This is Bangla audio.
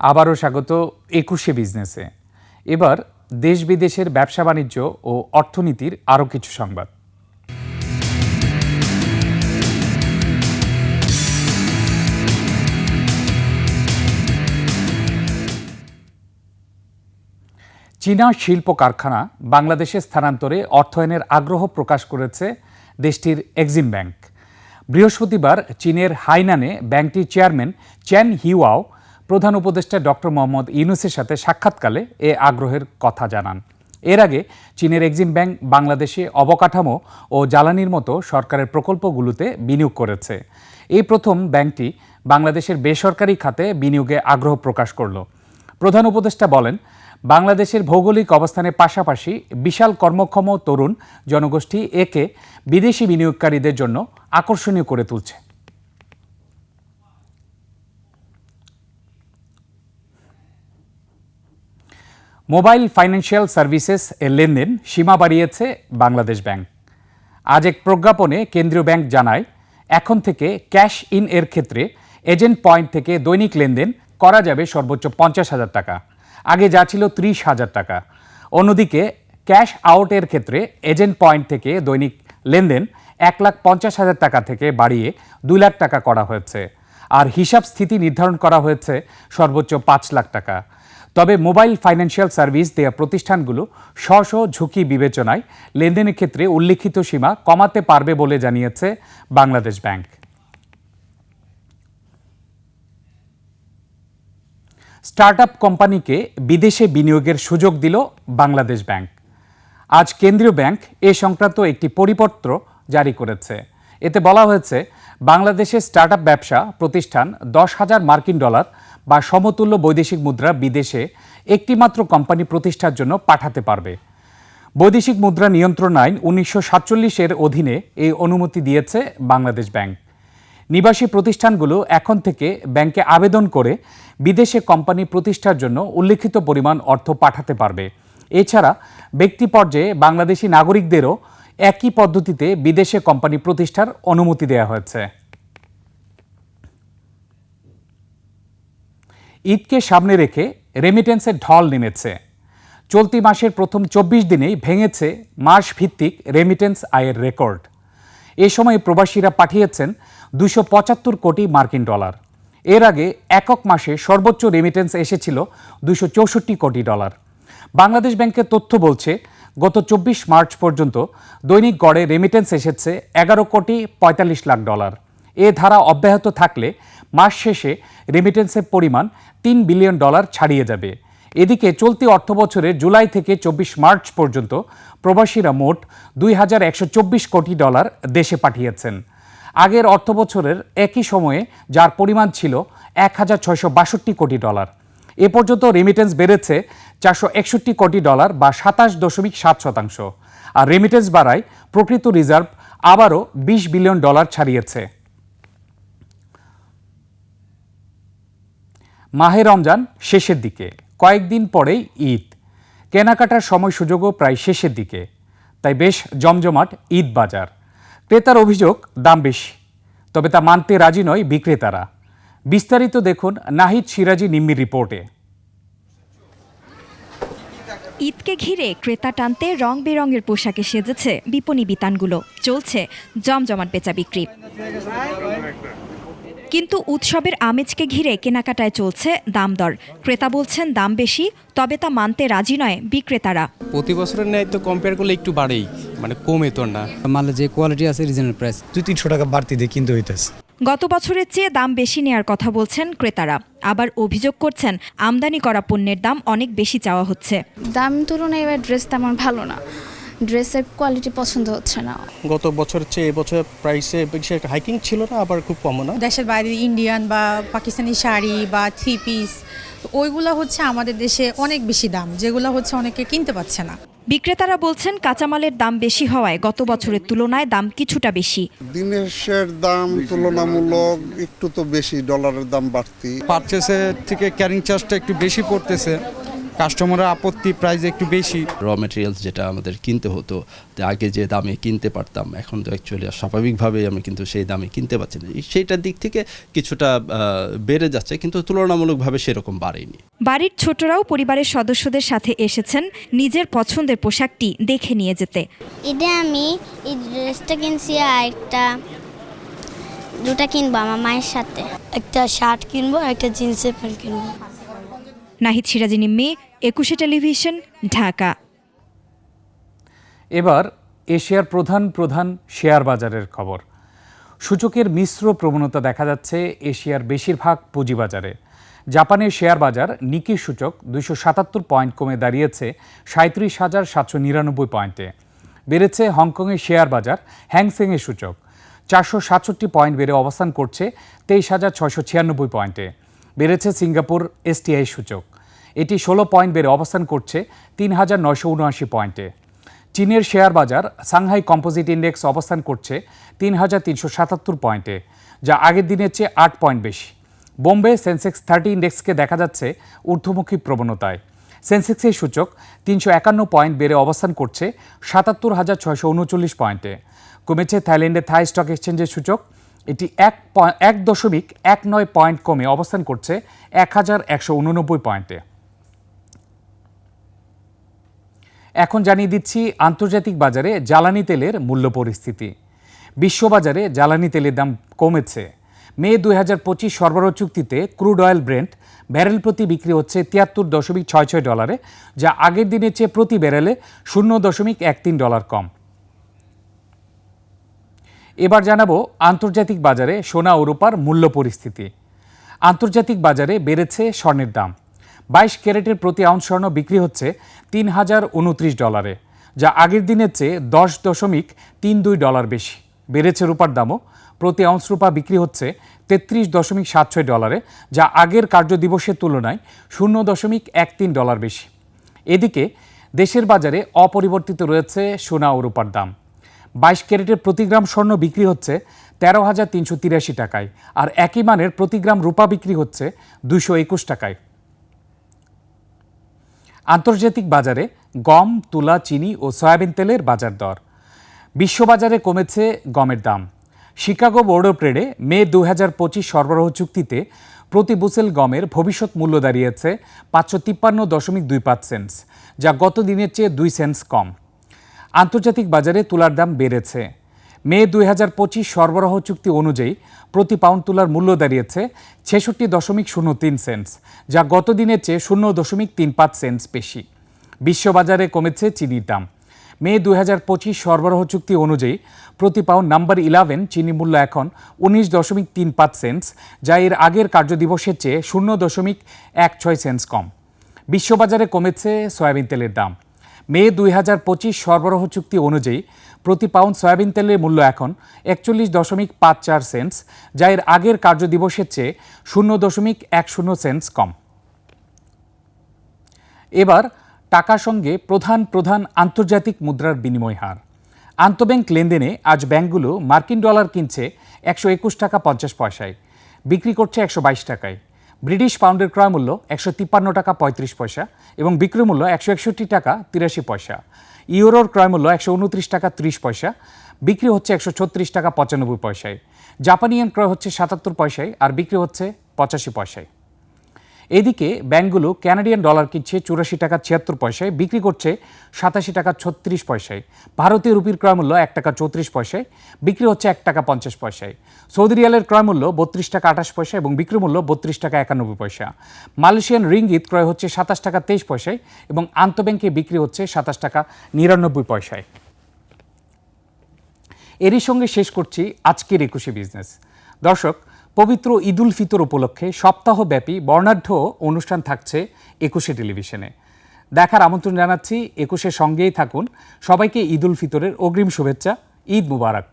আবারও স্বাগত একুশে বিজনেসে। এবার দেশ বিদেশের ব্যবসা বাণিজ্য ও অর্থনীতির আরও কিছু সংবাদ। চীনা শিল্প কারখানা বাংলাদেশে স্থানান্তরে অর্থায়নের আগ্রহ প্রকাশ করেছে দেশটির এক্সিম ব্যাংক। বৃহস্পতিবার চীনের হাইনানে ব্যাংকটির চেয়ারম্যান চ্যান হিওয়াও প্রধান উপদেষ্টা ডক্টর মোহাম্মদ ইউনুসের সাথে সাক্ষাৎকালে এ আগ্রহের কথা জানান। এর আগে চীনের এক্সিম ব্যাংক বাংলাদেশে অবকাঠামো ও জ্বালানির মতো সরকারের প্রকল্পগুলোতে বিনিয়োগ করেছে। এই প্রথম ব্যাংকটি বাংলাদেশের বেসরকারি খাতে বিনিয়োগে আগ্রহ প্রকাশ করল। প্রধান উপদেষ্টা বলেন, বাংলাদেশের ভৌগোলিক অবস্থানের পাশাপাশি বিশাল কর্মক্ষম তরুণ জনগোষ্ঠী একে বিদেশি বিনিয়োগকারীদের জন্য আকর্ষণীয় করে তুলছে। মোবাইল ফাইন্যান্সিয়াল সার্ভিসেস এর লেনদেন সীমা বাড়িয়েছে বাংলাদেশ ব্যাংক। আজ এক প্রজ্ঞাপনে কেন্দ্রীয় ব্যাংক জানায়, এখন থেকে ক্যাশ ইন এর ক্ষেত্রে এজেন্ট পয়েন্ট থেকে দৈনিক লেনদেন করা যাবে সর্বোচ্চ পঞ্চাশ হাজার টাকা। আগে যা ছিল ত্রিশ হাজার টাকা। অন্যদিকে ক্যাশ আউটের ক্ষেত্রে এজেন্ট পয়েন্ট থেকে দৈনিক লেনদেন এক লাখ পঞ্চাশ হাজার টাকা থেকে বাড়িয়ে দুই লাখ টাকা করা হয়েছে। আর হিসাব স্থিতি নির্ধারণ করা হয়েছে সর্বোচ্চ পাঁচ লাখ টাকা। তবে মোবাইল ফাইন্যান্সিয়াল সার্ভিস দেয়া প্রতিষ্ঠানগুলো স্ব স্ব ঝুঁকি বিবেচনায় লেনদেনের ক্ষেত্রে উল্লিখিত সীমা কমাতে পারবে বলে জানিয়েছে বাংলাদেশ ব্যাংক। স্টার্টআপ কোম্পানিকে বিদেশে বিনিয়োগের সুযোগ দিল বাংলাদেশ ব্যাংক। আজ কেন্দ্রীয় ব্যাংক এ সংক্রান্ত একটি পরিপত্র জারি করেছে। এতে বলা হয়েছে বাংলাদেশের স্টার্টআপ ব্যবসা প্রতিষ্ঠান দশ হাজার মার্কিন ডলার বা সমতুল্য বৈদেশিক মুদ্রা বিদেশে একটিমাত্র কোম্পানি প্রতিষ্ঠার জন্য পাঠাতে পারবে। বৈদেশিক মুদ্রা নিয়ন্ত্রণ আইন উনিশশো সাতচল্লিশের অধীনে এই অনুমতি দিয়েছে বাংলাদেশ ব্যাংক। নিবাসী প্রতিষ্ঠানগুলো এখন থেকে ব্যাংকে আবেদন করে বিদেশে কোম্পানি প্রতিষ্ঠার জন্য উল্লিখিত পরিমাণ অর্থ পাঠাতে পারবে। এছাড়া ব্যক্তি পর্যায়ে বাংলাদেশি নাগরিকদেরও একই পদ্ধতিতে বিদেশে কোম্পানি প্রতিষ্ঠার অনুমতি দেওয়া হয়েছে। ঈদকে সামনে রেখে রেমিটেন্সের ঢল নেমেছে। চলতি মাসের প্রথম চব্বিশ দিনেই ভেঙেছে মাস ভিত্তিক রেমিটেন্স আয়ের রেকর্ড এ সময় প্রবাসীরা পাঠিয়েছেন দুশো পঁচাত্তর কোটি মার্কিন ডলার। এর আগে একক মাসে সর্বোচ্চ রেমিটেন্স এসেছিল দুশো চৌষট্টি কোটি ডলার। বাংলাদেশ ব্যাংকের তথ্য বলছে, গত চব্বিশ মার্চ পর্যন্ত দৈনিক গড়ে রেমিটেন্স এসেছে এগারো কোটি পঁয়তাল্লিশ লাখ ডলার। এ ধারা অব্যাহত থাকলে মাস শেষে রেমিটেন্সের পরিমাণ তিন বিলিয়ন ডলার ছাড়িয়ে যাবে। এদিকে চলতি অর্থবছরের জুলাই থেকে চব্বিশ মার্চ পর্যন্ত প্রবাসীরা মোট দুই হাজার একশো চব্বিশ কোটি ডলার দেশে পাঠিয়েছেন। আগের অর্থবছরের একই সময়ে যার পরিমাণ ছিল এক হাজার ছয়শো বাষট্টি কোটি ডলার এ পর্যন্ত রেমিটেন্স বেড়েছে চারশো একষট্টি কোটি ডলার বা সাতাশ দশমিক সাত শতাংশ। আর রেমিটেন্স বাড়ায় প্রকৃত রিজার্ভ আবারও বিশ বিলিয়ন ডলার ছাড়িয়েছে। মাহে রমজান শেষের দিকে, কয়েকদিন পরেই ঈদ। কেনাকাটার সময় সুযোগও প্রায় শেষের দিকে। তাই বেশ জমজমাট ঈদ বাজার। ক্রেতার অভিযোগ, দাম বেশি। তবে তা মানতে রাজি নয় বিক্রেতারা। বিস্তারিত দেখুন নাহিদ সিরাজি নিম্মির রিপোর্টে। ঈদকে ঘিরে ক্রেতা টানতে রং বেরঙের পোশাকে সেজেছে বিপণী বিতানগুলো। চলছে জমজমাট বেচা বিক্রি। কিন্তু উৎসবের আমেজকে ঘিরে কেনাকাটায় চলছে দাম দর। ক্রেতা বলছেন দাম বেশি তবে তা মানতে রাজি নয় বিক্রেতারা। প্রতি বছরের ন্যায় তো কম্পেয়ার করলে একটু বাড়েই মানে কমে তো না। মালের যে কোয়ালিটি আছে রিজনেবল প্রাইস দুই তিনশো টাকা বাড়তি দিয়ে কিনতে হইতেছে। গত বছরের চেয়ে দাম বেশি নেয়ার কথা বলছেন ক্রেতারা। আবার অভিযোগ করছেন আমদানি করা পণ্যের দাম অনেক বেশি চাওয়া হচ্ছে। দাম তুলনায় এবার ড্রেস তেমন ভালো না। ড্রেসের কোয়ালিটি পছন্দ হচ্ছে না। গত বছর চেয়ে এবছর প্রাইসে বেশি একটা হাইকিং ছিল না আবার খুব কমও না? দেশের বাইরে ইন্ডিয়ান বা পাকিস্তানি শাড়ি বা থ্রি পিস ওইগুলো হচ্ছে আমাদের দেশে অনেক বেশি দাম যেগুলো হচ্ছে অনেকে কিনতে পারছে না। বিক্রেতারা বলছেন কাঁচামালের দাম বেশি হওয়ায় গত বছরের তুলনায় দাম কিছুটা বেশি। জিনিসের দাম তুলনামূলক একটু তো বেশি ডলারের দাম বাড়তি। পারচেসের থেকে ক্যারিং চার্জটা একটু বেশি পড়তেছে। কাস্টমারের আপত্তি প্রাইস একটু বেশি। র মেটেরিয়ালস যেটা আমাদের কিনতে হতো যে আগে যে দামে কিনতে পারতাম এখন তো অ্যাকচুয়ালি স্বাভাবিকভাবে আমি কিন্তু সেই দামে কিনতে পারছি না। সেইটার দিক থেকে কিছুটা বেড়ে যাচ্ছে কিন্তু তুলনামূলকভাবে সেরকম বাড়েনি। বাড়ির ছোটরাও পরিবারের সদস্যদের সাথে এসেছেন নিজের পছন্দের পোশাকটি দেখে নিয়ে যেতে। ঈদে আমি এই ড্রেসটা কিনছি আর একটা দুটা কিনবো আমার মায়ের সাথে। একটা শার্ট কিনবো একটা জিন্সের প্যান্ট কিনবো। নাহিদ সিরাজি নিম্মি একুশে টেলিভিশন, ঢাকা। এবার এশিয়ার প্রধান প্রধান শেয়ার বাজারের খবর। সূচকের মিশ্র প্রবণতা দেখা যাচ্ছে এশিয়ার বেশিরভাগ পুঁজিবাজারে জাপানের শেয়ার বাজার নিকি সূচক দুইশো সাতাত্তর পয়েন্ট কমে দাঁড়িয়েছে সাঁত্রিশ হাজার সাতশো নিরানব্বই পয়েন্টে। বেড়েছে হংকংয়ের শেয়ার বাজার হ্যাংসেংয়ের সূচক। চারশো সাতষট্টি পয়েন্ট বেড়ে অবস্থান করছে তেইশ হাজার ছয়শো ছিয়ানব্বই পয়েন্টে। বেড়েছে সিঙ্গাপুর এসটিআই সূচক। এটি ষোলো পয়েন্ট বেড়ে অবস্থান করছে তিন হাজার নয়শো উনআশি পয়েন্টে। চীনের শেয়ার বাজার সাংহাই কম্পোজিট ইন্ডেক্স অবস্থান করছে তিন হাজার তিনশো সাতাত্তর পয়েন্টে, যা আগের দিনের চেয়ে আট পয়েন্ট বেশি। বোম্বে সেন্সেক্স থার্টি ইন্ডেক্সকে দেখা যাচ্ছে ঊর্ধ্বমুখী প্রবণতায়। সেন্সেক্সের সূচক তিনশো একান্ন পয়েন্ট বেড়ে অবস্থান করছে সাতাত্তর হাজার ছয়শো উনচল্লিশ পয়েন্টে। কমেছে থাইল্যান্ডের থাই স্টক এক্সচেঞ্জের সূচক। এটি এক এক দশমিক এক নয় পয়েন্ট কমে অবস্থান করছে এক হাজার একশো উননব্বই পয়েন্টে। এখন জানিয়ে দিচ্ছি আন্তর্জাতিক বাজারে জ্বালানি তেলের মূল্য পরিস্থিতি। বিশ্ববাজারে জ্বালানি তেলের দাম কমেছে। মে দুই হাজার পঁচিশ সরবরাহ চুক্তিতে ক্রুড অয়েল ব্রেন্ট ব্যারেল প্রতি বিক্রি হচ্ছে তিয়াত্তর দশমিক ছয় ছয় ডলারে, যা আগের দিনের চেয়ে প্রতি ব্যারেলে শূন্য দশমিক এক তিন ডলার কম। এবার জানাব আন্তর্জাতিক বাজারে সোনা ও রূপার মূল্য পরিস্থিতি। আন্তর্জাতিক বাজারে বেড়েছে স্বর্ণের দাম। বাইশ ক্যারেটের প্রতি আউন্স স্বর্ণ বিক্রি হচ্ছে তিন হাজার উনত্রিশ ডলারে, যা আগের দিনের চেয়ে দশ দশমিক তিন দুই ডলার বেশি। বেড়েছে রূপার দামও। প্রতি আউন্স রূপা বিক্রি হচ্ছে তেত্রিশ দশমিক সাত ছয় ডলারে, যা আগের কার্য দিবসের তুলনায় শূন্য দশমিক এক তিন ডলার বেশি। এদিকে দেশের বাজারে অপরিবর্তিত রয়েছে সোনা ও রূপার দাম। বাইশ ক্যারেটের প্রতি গ্রাম স্বর্ণ বিক্রি হচ্ছে তেরো হাজার তিনশো তিরাশি টাকায়, আর একই মানের প্রতি গ্রাম রূপা বিক্রি হচ্ছে দুশো একুশ টাকায়। আন্তর্জাতিক বাজারে গম, তুলা, চিনি ও সয়াবিন তেলের বাজার দর। বিশ্ববাজারে কমেছে গমের দাম। শিকাগো বোর্ড ট্রেডে মে দু হাজার পঁচিশ সরবরাহ চুক্তিতে প্রতি বুসেল গমের ভবিষ্যৎ মূল্য দাঁড়িয়েছে পাঁচশো তিপ্পান্ন দশমিক দুই পাঁচ সেন্টস, যা গত দিনের চেয়ে দুই সেন্টস কম। আন্তর্জাতিক বাজারে তুলার দাম বেড়েছে। মে দুই হাজার পঁচিশ সরবরাহ চুক্তি অনুযায়ী প্রতি পাউন্ড তুলার মূল্য দাঁড়িয়েছে ছেষট্টি দশমিক শূন্য তিন সেন্টস, যা গত দিনের চেয়ে শূন্য দশমিক তিন পাঁচ সেন্টস বেশি। বিশ্ববাজারে কমেছে চিনির দাম। মে দুই হাজার পঁচিশ সরবরাহ চুক্তি অনুযায়ী প্রতি পাউন্ড নাম্বার ইলেভেন চিনি মূল্য এখন উনিশ দশমিক তিন পাঁচ সেন্টস, যা এর আগের কার্যদিবসের চেয়ে শূন্য দশমিক এক ছয় সেন্টস কম। বিশ্ববাজারে কমেছে সয়াবিন তেলের দাম। মে দুই হাজার পঁচিশ সরবরাহ চুক্তি অনুযায়ী প্রতি পাউন্ড সয়াবিন তেলের মূল্য এখন একচল্লিশ দশমিক পাঁচ চার সেন্টস, যা এর আগের কার্যদিবসের চেয়ে শূন্য দশমিক এক শূন্য সেন্টস কম। এবার টাকা সঙ্গে প্রধান প্রধান আন্তর্জাতিক মুদ্রার বিনিময় হার। আন্তঃব্যাংক লেনদেনে আজ ব্যাংকগুলো মার্কিন ডলার কিনছে একশো একুশ টাকা পঞ্চাশ পয়সায়, বিক্রি করছে একশো বাইশ টাকায়। ব্রিটিশ পাউন্ডের ক্রয় মূল্য একশো তিপ্পান্ন টাকা পঁয়ত্রিশ পয়সা এবং বিক্রয় মূল্য একশো একষট্টি টাকা তিরাশি পয়সা। ইউরোর ক্রয় মূল্য একশো উনত্রিশ টাকা ত্রিশ পয়সা, বিক্রি হচ্ছে একশো ছত্রিশ টাকা পঁচানব্বই পয়সায়। জাপানিয়ান ক্রয় হচ্ছে সাতাত্তর পয়সায় আর বিক্রি হচ্ছে পঁচাশি পয়সায়। এদিকে ব্যাংকগুলো ক্যানাডিয়ান ডলার কিনছে চুরাশি টাকা ছিয়াত্তর পয়সায়, বিক্রি করছে সাতাশি টাকা ছত্রিশ পয়সায়। ভারতীয় রুপির ক্রয় মূল্য এক টাকা চৌত্রিশ পয়সায়, বিক্রি হচ্ছে এক টাকা পঞ্চাশ পয়সায়। সৌদি রিয়ালের ক্রয় মূল্য বত্রিশ টাকা আঠাশ পয়সা এবং বিক্রি মূল্য বত্রিশ টাকা একানব্বই পয়সা। মালয়েশিয়ান রিঙ্গিত ক্রয় হচ্ছে সাতাশ টাকা তেইশ পয়সায় এবং আন্তঃব্যাংকে বিক্রি হচ্ছে সাতাশ টাকা নিরানব্বই পয়সায়। এরই সঙ্গে শেষ করছি আজকের একুশে বিজনেস। দর্শক পবিত্র ঈদুল ফিতর উপলক্ষে সপ্তাহব্যাপী বর্ণাঢ্য অনুষ্ঠান থাকছে একুশে টেলিভিশনে। দেখার আমন্ত্রণ জানাচ্ছি, একুশের সঙ্গেই থাকুন। সবাইকে ঈদুল ফিতরের অগ্রিম শুভেচ্ছা, ঈদ মুবারক।